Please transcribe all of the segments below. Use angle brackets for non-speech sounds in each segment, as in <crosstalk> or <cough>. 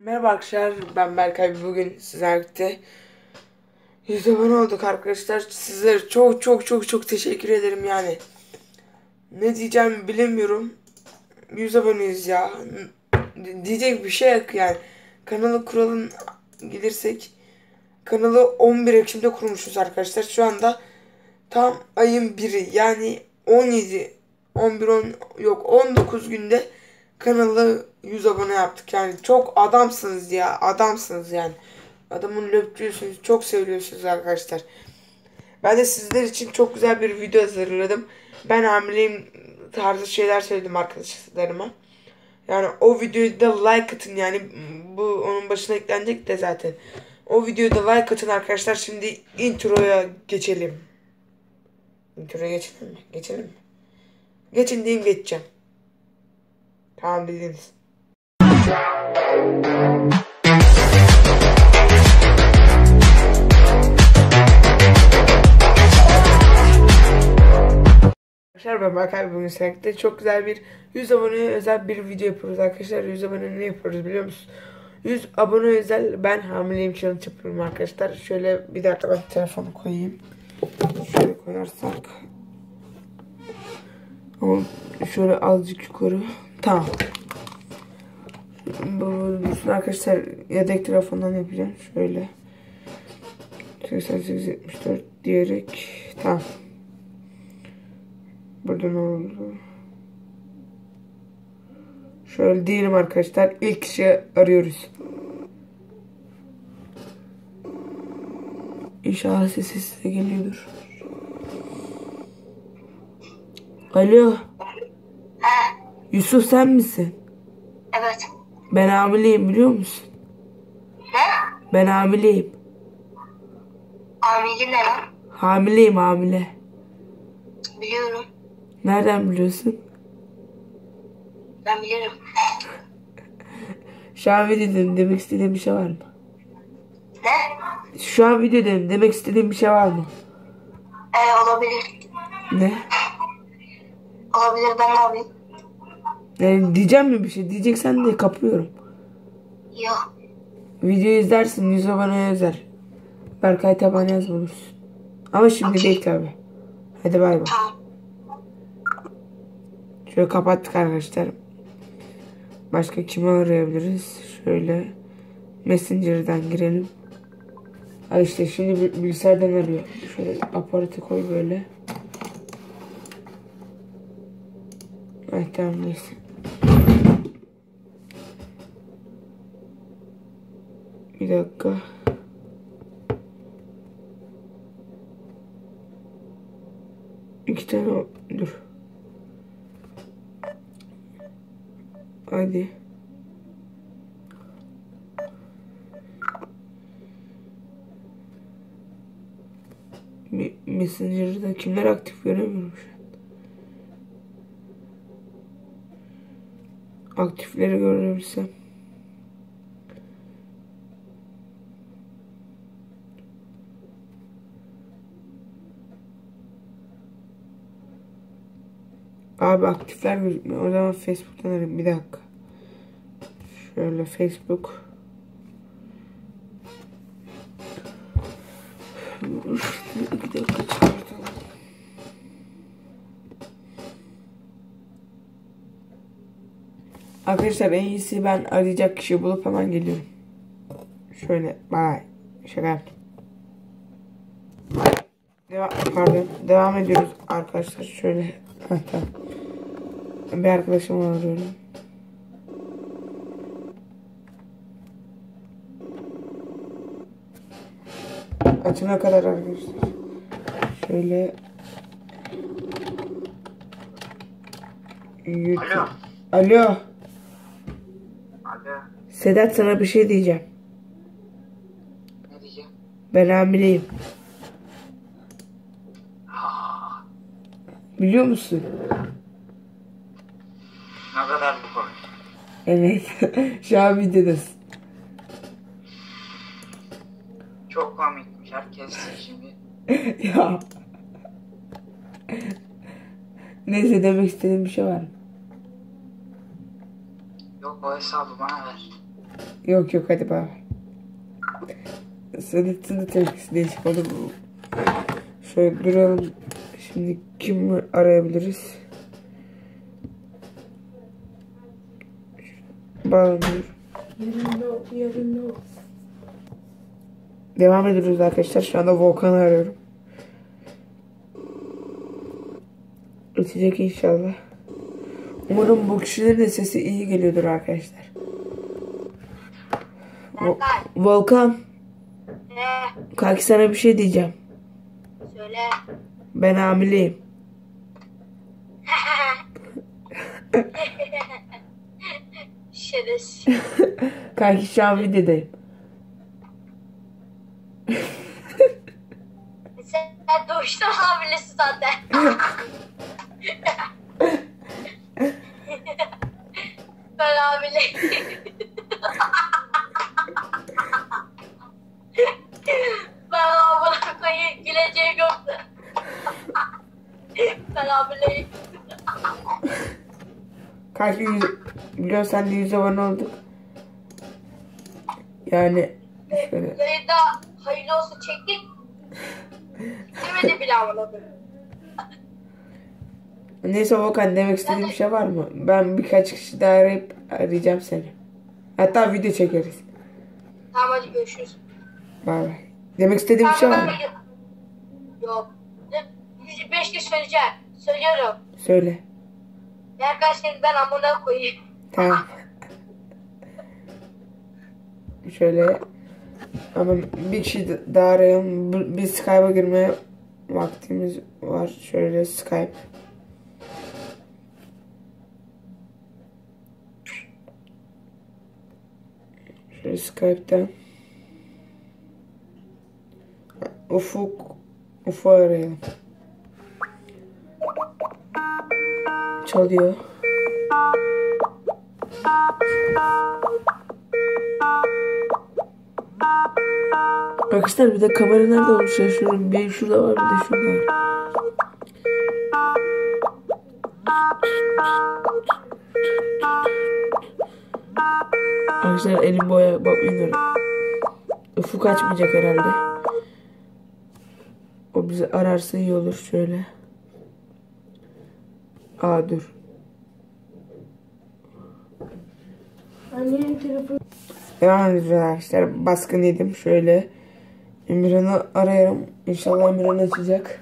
Merhaba arkadaşlar ben Berkay. Bugün sizlerle 100 abone olduk arkadaşlar. Sizlere çok çok çok çok teşekkür ederim yani. Ne diyeceğimi bilemiyorum. 100 aboneyiz ya. Diyecek bir şey yok yani. Kanalı kuralım gelirsek kanalı 11 Ekim'de kurmuşuz arkadaşlar. Şu anda tam ayın biri yani 17 11 10 yok 19 günde kanalı 100 abone yaptık. Yani çok adamsınız ya adamsınız yani. Adamın löpçüsünüz çok seviyorsunuz arkadaşlar. Ben de sizler için çok güzel bir video hazırladım. Ben hamileyim tarzı şeyler söyledim arkadaşlarıma. Yani o videoyu da like atın yani. Bu onun başına eklenecek de zaten. O videoyu da like atın arkadaşlar. Şimdi introya geçelim. İntroya geçelim mi? Geçelim mi? Geçin diyeyim geçeceğim. Tamam bildiniz. Arkadaşlar ben Berkay bugün sizlerle çok güzel bir 100 aboneye özel bir video yapıyoruz arkadaşlar. 100 abone ne yapıyoruz biliyor musunuz 100 abone özel ben hamileyim challenge yapıyorum arkadaşlar. Şöyle bir dakika ben telefonu koyayım. Şöyle koyarsak. Ama şöyle azıcık yukarı. Tamam arkadaşlar yedek telefondan yapacağım şöyle. 8874 diyerek. Tamam. Burada ne oldu? Şöyle diyelim arkadaşlar. İlk kişi arıyoruz. İnşallah sesi size geliyordur. Alo. Yusuf sen misin? Evet. Ben hamileyim biliyor musun? Ne? Ben hamileyim. Amili ne lan? Hamileyim hamile. Biliyorum. Nereden biliyorsun? Ben bilirim. Şu an videodayım demek istediğim bir şey var mı? Ne? Şu an videodayım demek istediğim bir şey var mı? Ee, olabilir. Ne? Olabilir ben ne yapayım? Yani diyeceğim mi bir şey? Diyeceksen de kapıyorum. Yok. Videoyu izlersin 100 abone özel. Berkay Taban yaz bulursun. Ama şimdi değil tabi. Hadi bay bay. Tamam. Şöyle kapattık arkadaşlar. Başka kimi arayabiliriz? Şöyle Messenger'dan girelim. Ha işte şimdi bil- bilgisayardan arıyor. Şöyle aparatı koy böyle. Evet tamam neyse. Bir dakika. İki tane dur. Hadi. Messenger'da kimler aktif göremiyorum şu an. Aktifleri görebilsem. Abi aktifler gözükmüyor. O zaman Facebook'tan arayayım. Bir dakika. Şöyle Facebook. İki dakika çıkartalım. Arkadaşlar en iyisi ben arayacak kişi bulup hemen geliyorum. Şöyle bye. Şaka yaptım. Devam, pardon. Devam ediyoruz arkadaşlar. Şöyle. <laughs> Tamam. Bir arkadaşımı arıyorum. Açına kadar arkadaşlar. Şöyle. YouTube. Alo. Alo. Alo. Sedat sana bir şey diyeceğim. Ne diyeceğim? Ben hamileyim. Biliyor musun? Ne kadar bu konu? Evet. <laughs> Şu an videodasın. Çok komikmiş. Herkes şimdi <laughs> ya. Neyse demek istediğim bir şey var mı? yok o hesabı bana ver. Yok yok hadi bay bay. Sanatın da tepkisi değişik oldu. Şöyle duralım. Şimdi kim arayabiliriz? Bağlanıyor. Devam ediyoruz arkadaşlar. Şu anda Volkan'ı arıyorum. Ötecek inşallah. Umarım bu kişilerin de sesi iyi geliyordur arkadaşlar. Vo-. Volkan, Ne? kanki sana bir şey diyeceğim. Söyle. Ben hamileyim. <laughs> Şerefsiz. <laughs> Kanki şu an videodayım. Sen doğuştan hamilesin zaten. <laughs> <laughs> ben hamileyim. ben hamile koyayım güleceğim yoktu. ben hamileyim. Kanki yüz, biliyorsun sen de yüz abone olduk. Yani şöyle. Yayında hayırlı olsun çektik. Demedi bile amına Neyse Volkan demek istediğin bir şey var mı? Ben birkaç kişi daha arayıp arayacağım seni. Hatta video çekeriz. Tamam hadi görüşürüz. Bay bay. Demek istediğin bir şey var mı? Yok. Ne- Beş kişi söyleyeceğim. Söylüyorum. Söyle. Berkay seni ben amına koyayım. Şöyle. Ama bir kişi daha arayalım. Bir Skype'a girmeye vaktimiz var. Şöyle Skype. Şöyle Skype'ten. Ufuk. Ufuk arayalım. Çalıyor. Arkadaşlar bir de kamera nerede olmuş ya? Şunun bir şurada var bir de şurada var. Arkadaşlar elim boya öyle. Ufuk açmayacak herhalde. O bizi ararsa iyi olur şöyle. Aa dur. Annenin telefonu. Devam ediyoruz arkadaşlar. Baskın yedim. Şöyle Emirhan'ı arayarım. İnşallah Emirhan açacak.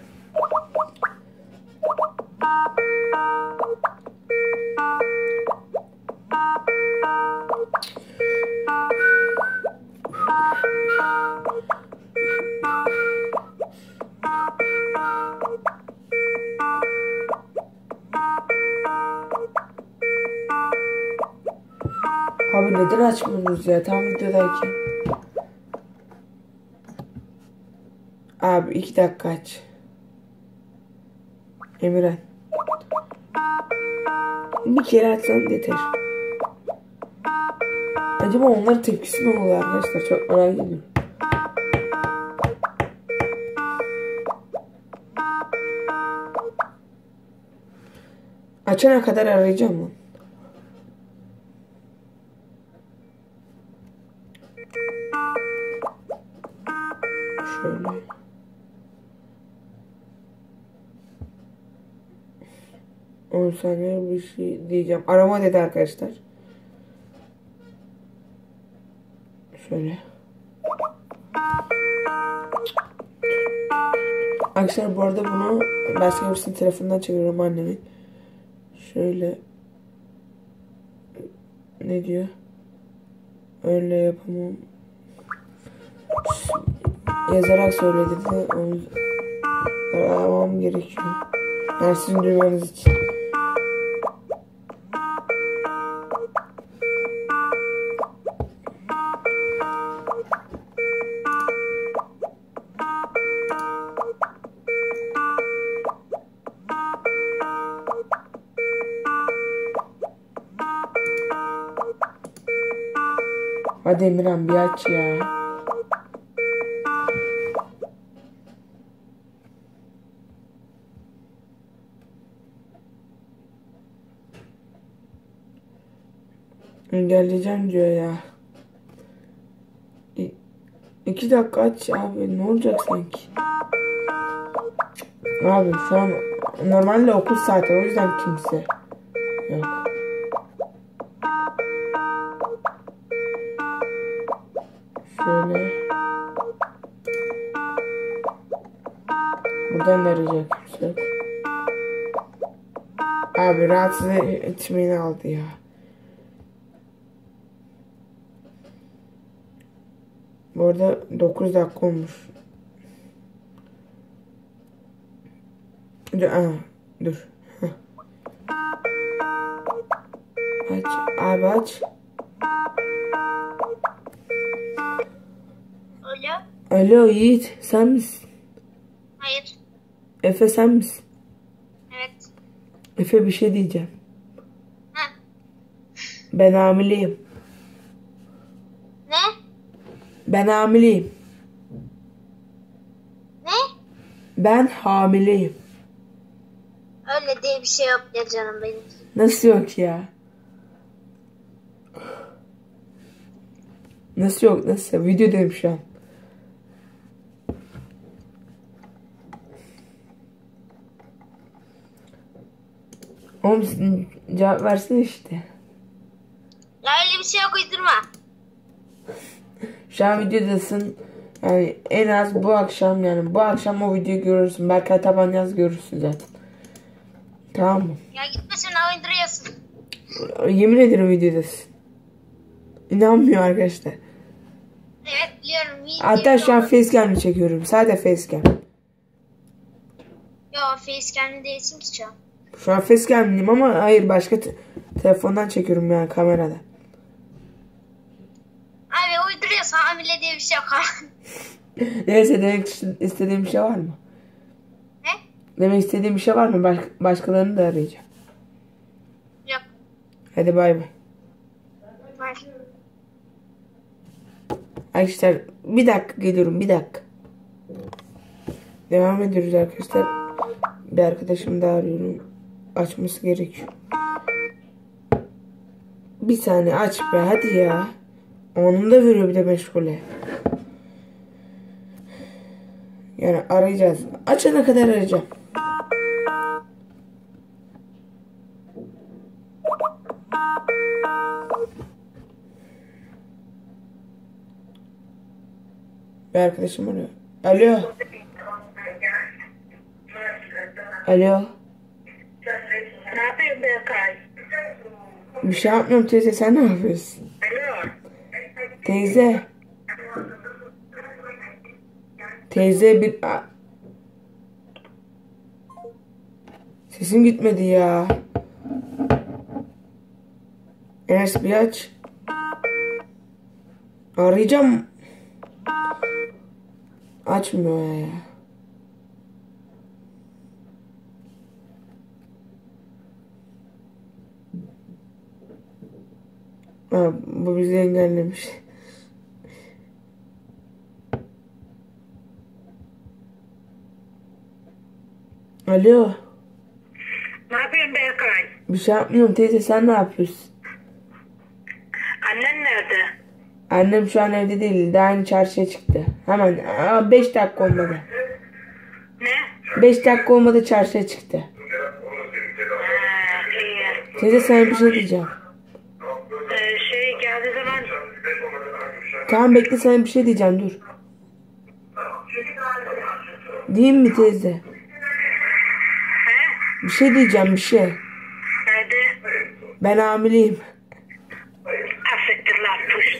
Abi neden açmıyorsunuz ya tam videodayken? Abi iki dakika aç. Emirhan. Bir kere açsan yeter. Acaba onların tepkisi ne oluyor arkadaşlar? Çok merak ediyorum. Açana kadar arayacağım lan. Şöyle. On saniye bir şey diyeceğim. Arama dedi arkadaşlar. Şöyle. Arkadaşlar bu arada bunu başka birisinin telefonundan çeviriyorum annemin. Şöyle. Ne diyor? Öyle yapamam. Yazarak söyledi de onu aramam gerekiyor. Yani duymanız için. Hadi Emirhan bir aç ya. Engelleyeceğim diyor ya. İki dakika aç abi ne olacak sanki? Abi şu an normalde okul saati o yüzden kimse Şöyle. Buradan kimse yok. Abi rahatsız etmeyin aldı ya. Bu arada 9 dakika olmuş. Dur, aa, dur. Aç, abi aç. Alo. Yiğit, sen misin? Hayır. Efe sen misin? Evet. Efe bir şey diyeceğim. Ha. Ben hamileyim. Ne? Ben hamileyim. Ne? Ben hamileyim. Öyle diye bir şey yok ya canım benim. Nasıl yok ya? Nasıl yok nasıl? Videodayım şu an. Oğlum cevap versene işte. Ya öyle bir şey yok uydurma. Şu an videodasın. Yani en az bu akşam yani bu akşam o videoyu görürsün. Berkay Taban yaz görürsün zaten. Tamam mı? Ya gitme sen uyduruyorsun. Yemin ederim videodasın. İnanmıyor arkadaşlar. Evet biliyorum. Video Hatta şu an facecam'ı çekiyorum. Sadece facecam. Yo facecam'de değilsin ki şu an. Şu an facecam'liyim ama hayır başka te- telefondan çekiyorum yani kamerada. Abi uyduruyorsun hamile diye bir şey yok. <laughs> Neyse demek ist- istediğim bir şey var mı? ne? Demek istediğim bir şey var mı? Baş- başkalarını da arayacağım. Yok. Hadi bay bay. Var. Arkadaşlar bir dakika geliyorum bir dakika. Devam ediyoruz arkadaşlar. Bir arkadaşımı da arıyorum. Açması gerekiyor. Bir saniye aç be hadi ya. Onun da veriyor bir de meşgule. Yani arayacağız. Açana kadar arayacağım. Bir arkadaşım arıyor. Alo. Alo. Berkay? Bir şey yapmıyorum teyze sen ne yapıyorsun? Alo. Teyze. Teyze bir... Sesim gitmedi ya. Enes bir aç. Arayacağım. Açmıyor ya. Ha, bu bizi engellemiş. Alo. Ne yapıyorsun Berkay? Bir şey yapmıyorum teyze sen ne yapıyorsun? Annen nerede? Annem şu an evde değil. Daha yeni çarşıya çıktı. Hemen 5 dakika olmadı. Ne? 5 dakika olmadı çarşıya çıktı. Ha, iyi. Teyze sana bir şey diyeceğim. Tamam bekle sana bir şey diyeceğim dur. Diyeyim mi teyze? he? Bir şey diyeceğim bir şey. Nerede? Ben hamileyim. Affettir lan puş.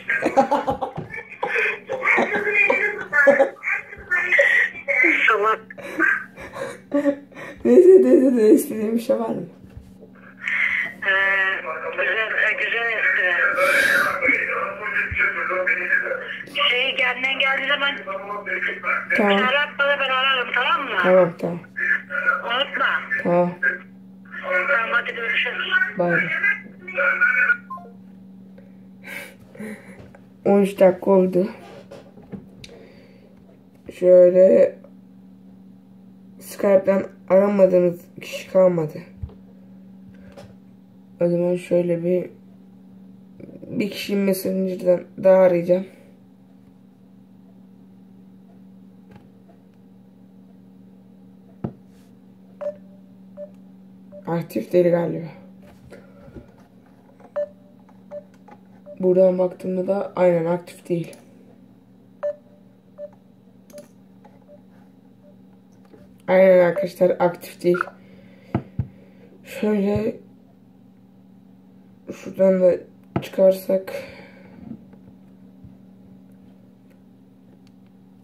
Salak. Neyse teyze de istediğin bir şey var mı? Ee, Şey annen geldiği zaman Tamam. çağır bana ben ararım tamam mı? Tamam tamam. Unutma. Tamam. Tamam hadi görüşürüz. Bay bay. 13 dakika oldu. Şöyle Skype'dan aramadığınız kişi kalmadı. O zaman şöyle bir bir kişiyi Messenger'dan daha arayacağım. Aktif değil galiba. Buradan baktığımda da aynen aktif değil. Aynen arkadaşlar aktif değil. Şöyle şuradan da çıkarsak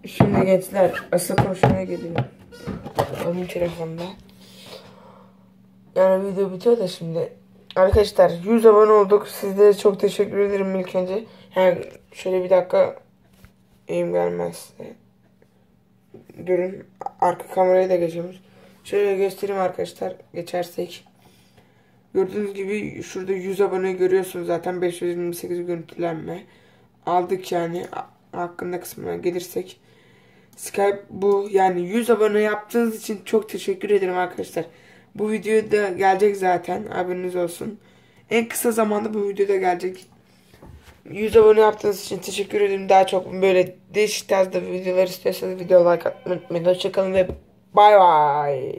Şimdi gençler asıl konuşmaya geliyor. Onun telefonda. Yani video bitiyor da şimdi. Arkadaşlar 100 abone olduk. Sizlere çok teşekkür ederim ilk önce. Yani şöyle bir dakika eğim gelmezse. Durun. Arka kamerayı da geçiyoruz. Şöyle göstereyim arkadaşlar. Geçersek. Gördüğünüz gibi şurada 100 abone görüyorsunuz zaten 528 görüntülenme. Aldık yani hakkında kısmına gelirsek. Skype bu yani 100 abone yaptığınız için çok teşekkür ederim arkadaşlar. Bu video da gelecek zaten haberiniz olsun. En kısa zamanda bu video da gelecek. 100 abone yaptığınız için teşekkür ederim. Daha çok böyle değişik tarzda videolar istiyorsanız video like atmayı unutmayın. Hoşçakalın ve bay bay.